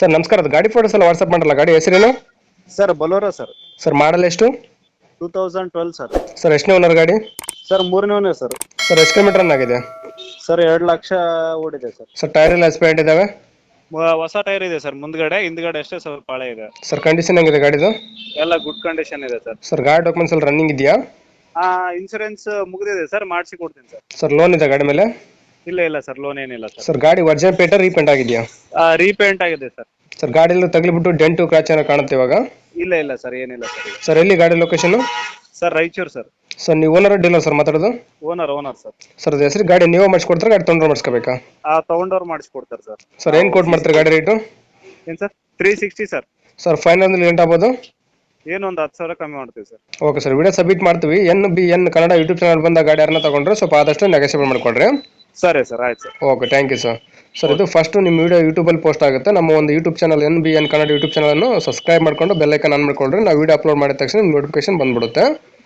Sir ನಮಸ್ಕಾರ ಅದು ಗಾಡಿ ಫೋಟೋಸ್ ಎಲ್ಲ ವಾಟ್ಸಪ್ ಮಾಡಲ್ಲ ಗಾಡಿ ಹೆಸರೇನು? Sir Bolero sir. Sir model ಎಷ್ಟು? Two thousand twelve sir. Sir ಎಷ್ಟನೇ ಓನರ್ ಗಾಡಿ? ಸರ್ ಮೂರನೇ ಸರ್. ಸರ್ ಎಷ್ಟು ಕಿಲೋಮೀಟರ್ ರನ್ ಆಗಿದೆ? ಸರ್ ಎರಡು ಲಕ್ಷ ಓಡಿದೆ ಸರ್. ಸರ್ ಟೈರ್ ಎಲ್ಲ ಎಕ್ಸ್ಪೈರ್ಡ್ ಇದಾವೆ? ಮ- ಹೊಸ ಟೈರ್ ಇದೆ ಸರ್ ಮುಂದ್ಗಡೆ ಹಿಂದ್ಗಡೆ ಅಷ್ಟೇ ಸ್ವಲ್ಪ ಪಾಳೆ ಇದೆ. ಸರ್ ಕಂಡೀಷನ್ ಹೆಂಗಿದೆ ಗಾಡಿದು? ಎಲ್ಲ ಗುಡ್ ಕಂಡೀಷನ್ ಇದೆ ಸರ್. ಸರ್ ಗಾಡಿ ಡಾಕ್ಯುಮೆಂಟ್ಸ್ ಎಲ್ಲ ರನ್ನಿಂಗ್ ಇದೆಯಾ? ಆ ಇನ್ಸೂರೆನ್ಸ್ ಮುಗಿದಿದೆ ಸರ್ ಮಾಡಿಸಿ ಕೊಡ್ತೀನಿ ಸರ್. ಸರ್ ಲೋನ್ ಇದೆ ಗಾಡಿ ಮೇಲೆ? ಇಲ್ಲ ಇಲ್ಲ ಸರ್ ಲೋನ್ ಏನಿಲ್ಲ ಸರ್. ಸರ್ ಗಾಡಿ ವರ್ಜನ್ ಪೇಟ ರೀಪೇಂಟ್ ಆಗಿದೆಯಾ? ರೀಪೇಂಟ್ ಆಗಿದೆ ಸರ್. ಸರ್ ಗಾಡಿ ಎಲ್ಲ ತಗ್ಲಿಬಿಟ್ಟು ಡೆಂಟು ಕ್ರಾಚ್ ಏನೋ ಕಾಣುತ್ತೆ ಇವಾಗ? ಇಲ್ಲ ಇಲ್ಲ ಸರ್ ಏನಿಲ್ಲ ಸರ್. ಸರ್ ಎಲ್ಲಿ ಗಾಡಿ location sir Raichur sir. Sir ನೀವು ಓನರ್ ಡೀಲರ್ ಸರ್ ಮಾತಾಡೋದು? Owner owner sir. ಸರ್ ಅದು ಹೆಸರು ಗಾಡಿ ನೀವೇ ಮಾಡಿಸ್ಕೊಡ್ತಾರೆ ಗಾಡಿ ತೊಗೊಂಡ್ರೆ ಮಾಡಿಸ್ಕೋಬೇಕಾ? ಆ ತಗೊಂಡವ್ರು ಮಾಡಿಸ್ಕೊಡ್ತಾರೆ ಸರ್. ಸರ್ ಏನು ಕೋಟ್ ಮಾಡ್ತಾರೆ ಗಾಡಿ ರೇಟು ಏನು sir? Three sixty sir. Sir final ಎಂಟ್ ಆಗ್ಬೋದು? ಏನು ಒಂದು ಹತ್ತು ಸಾವಿರ ಕಮ್ಮಿ ಮಾಡ್ತೀವಿ sir. Okay sir video submit ಮಾಡ್ತೀವಿ. N B N Kannada YouTube channel ಬಂದ ಗಾಡಿ ಯಾರನ್ನ ತಗೊಂಡ್ರೆ ಸ್ವಲ್ಪ ಆದಷ್ಟು ನೆಗೋಷಿಯೇಟ್ ಮಾಡ್ಕೊಡ್ರಿ ಸರಿ ಸರ್, ಆಯ್ತು sir. Okay thank you sir sir ಇದು ಫಸ್ಟ್ ನಿಮ್ಮ ವಿಡಿಯೋ ಯೂಟ್ಯೂಬಲ್ಲಿ ಪೋಸ್ಟ್ ಆಗುತ್ತೆ. ನಮ್ಮ ಒಂದು YouTube channel N B N Kannada YouTube ಚಾನಲನ್ನು ಸಬ್ಸ್ಕ್ರೈಬ್ ಮಾಡ್ಕೊಂಡು ಬೆಲ್ಲೈಕನ್ ಆನ್ ಮಾಡ್ಕೊಂಡ್ರೆ ನಾವು ವಿಡಿಯೋ ಅಪ್ಲೋಡ್ ಮಾಡಿದ ತಕ್ಷಣ ನೋಟಿಫಿಕೇಶನ್ ಬಂದ್ಬಿಡುತ್ತೆ.